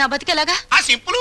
నా బతికేలాగా? ఆ సింపుల్.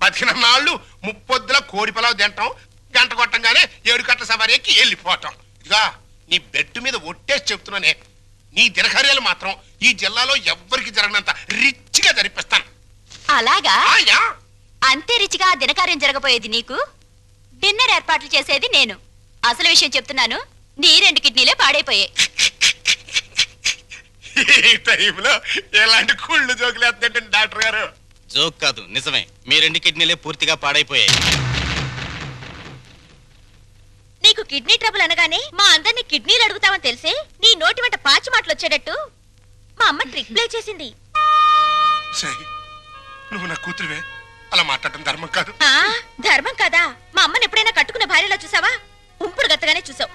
బతికిన నాళ్ళు ముప్పొద్దుల కోడి పిలవ తింటాం గంట కొట్టంగానే ఏడు కట్ల సవారి ఎక్కి వెళ్ళిపోవటం ఇదిగా నీ బెడ్ మీద ఒట్టేసి చెప్తున్నానే. నీ దినకార్యాలు మాత్రం ఈ జిల్లాలో ఎవ్వరికి జరగనంత రిచ్గా జరిపిస్తాను. అలాగా? ఆయా అంతే రిచిగా ఆ దినకార్యం జరగబోయేది నీకు? డిన్నర్ ఏర్పాట్లు చేసేది నేను. అసలు విషయం చెప్తున్నాను నీ రెండు కిడ్నీలే పాడైపోయాయి. ఈ టైంలో ఎలాంటి కుళ్ళు జోకులు వేస్తుంటే డాక్టర్ గారు? జోక్ కాదు నిజమే. మీ రెండు కిడ్నీలే పూర్తిగా పాడైపోయాయి. నీకు కిడ్నీ ట్రబుల్ అనగానే మా అందరినీ కిడ్నీలు అడుగుతావని తెలిసే నీ నోటి వెంట పాచి మాటలు వచ్చేటట్టు? మా అమ్మ ట్రిక్ ప్లే చేసింది. సై నువ్వు నా కూతురువే. అలా మాట్లాడటం ధర్మం కాదు. ఆ ధర్మం కదా? మా అమ్మని ఎప్పుడైనా కట్టుకున్న భార్యలో చూసావా? ఉంపుడు గత్తగానే చూసావు.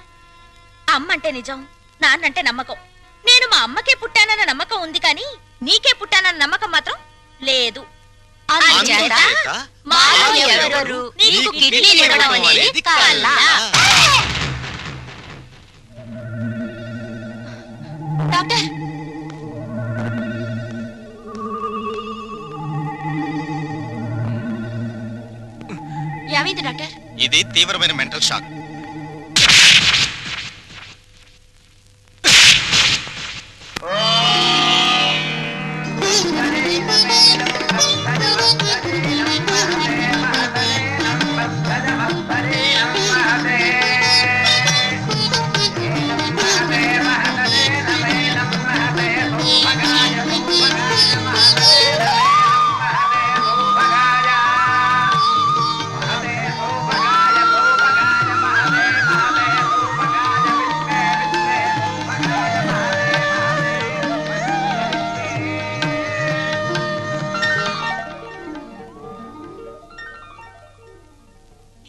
అమ్మ అంటే నిజం నాన్నంటే నమ్మకం. నేను మా అమ్మకే పుట్టానన్న నమ్మకం ఉంది కానీ నీకే పుట్టానన్న నమ్మకం మాత్రం లేదు. అందుచేత మాలో నీకు కిడ్నీలు ఇవ్వడం అనేది డాక్టర్. ఏమైంది డాక్టర్. ఇది తీవ్రమైన మెంటల్ షాక్.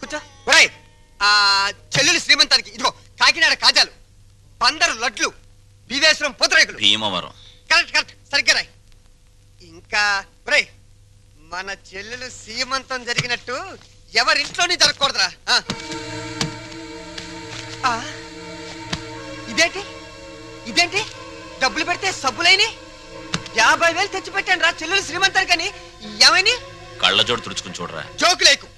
కూర్చో. ఒరేయ్ ఆ చెల్లెలు శ్రీమంతానికి ఇదిగో కాకినాడ కాజాలు పందరు లడ్లు వివేశ్వరం పూతరేకులు. భీమవరం. Correct correct. సరిగ్గా రాయ్. ఇంకా ఒరేయ్ మన చెల్లెలు సీమంతం జరిగినట్టు ఎవరింట్లోని జరగకూడదురా. ఆ. ఆ. ఇదేంటి? ఇదేంటి? డబ్బులు పెడితే సబ్బులైని? యాభై వేలు తెచ్చి పెట్టాను రా చెల్లెలు శ్రీమంతానికని. ఏమైని కళ్ళజోడు తుడుచుకుని చూడరా. జోకు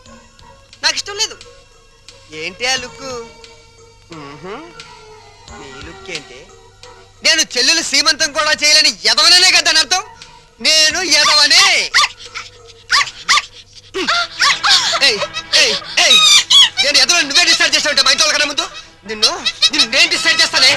ఏంటి ఆ లుక్కు? నీ లుక్ ఏంటి? నేను చెల్లెలు సీమంతం కూడా చేయలేని ఎదవననే కదా అర్థం? నేను ఎదవనే నేను ఎదవ నువ్వే డిసైడ్ చేస్తావు మా ఇంట్లో కన్నా ముందు? నిన్ను నిన్ను నేను డిసైడ్ చేస్తానే.